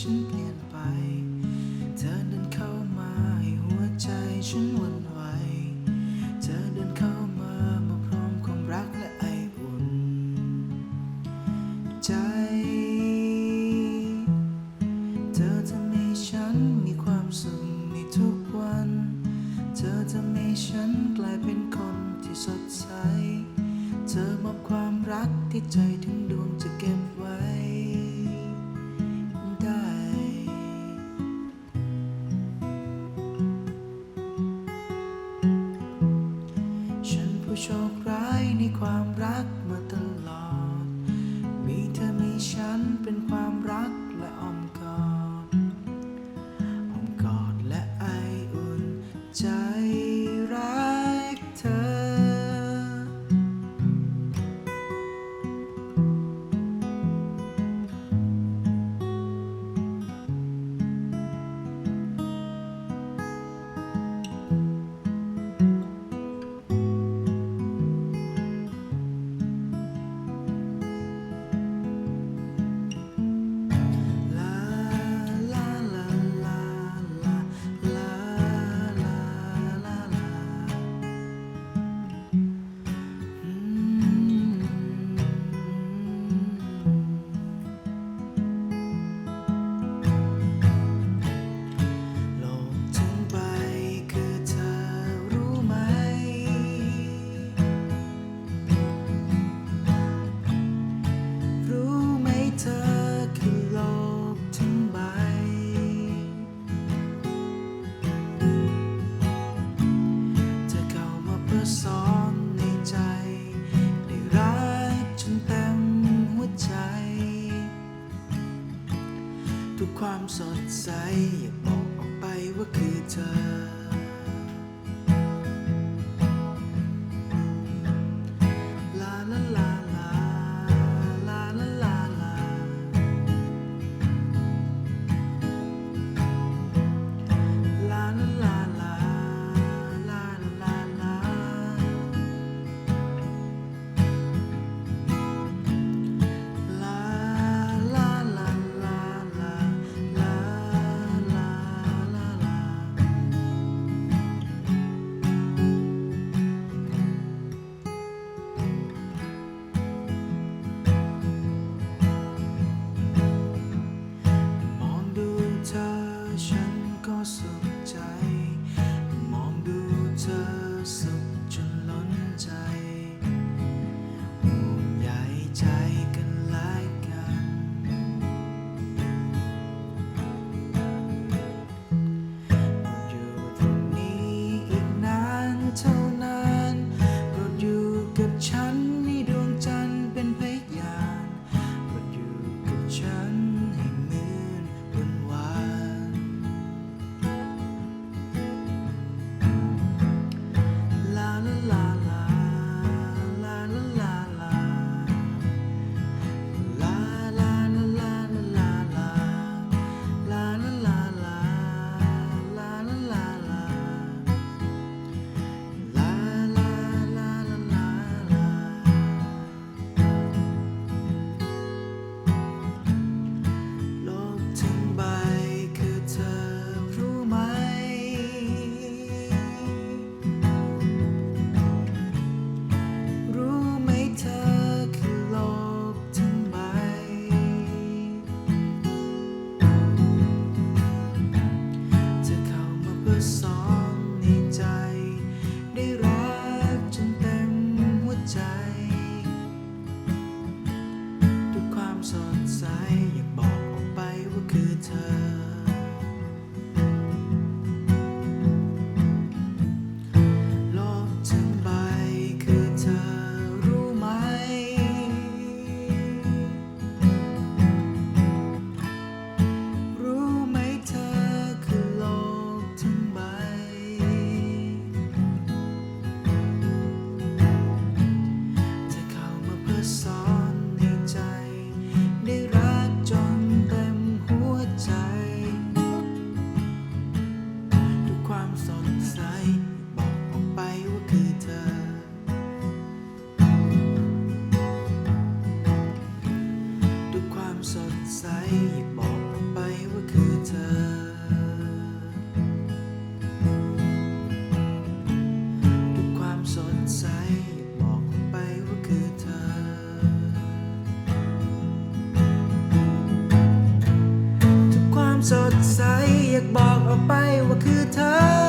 ฉันเปลี่ยนไป เธอเดินเข้ามาให้หัวใจฉันวุ่นวายเธอเดินเข้ามามาพร้อมความรักและไออุ่น ใจ เธอทำให้ฉันมีความสุขในทุกวัน เธอทำให้ฉันกลายเป็นคนที่สดใส เธอมอบความรักที่ใจถึงดวงจะเก็บไว้ ผู้โชคร้ายในความรัก ซ้อนในใจได้รักจนเต็มหัวใจ ทุกความสดใสอย่าบอกออกไปว่าคือเธอ หั อยากบอกออกไปว่าคือเธอ ทุกความสดใสอยากบอกออกไปว่าคือเธอทุกความสดใสอยากบอกออกไปว่าคือเธอ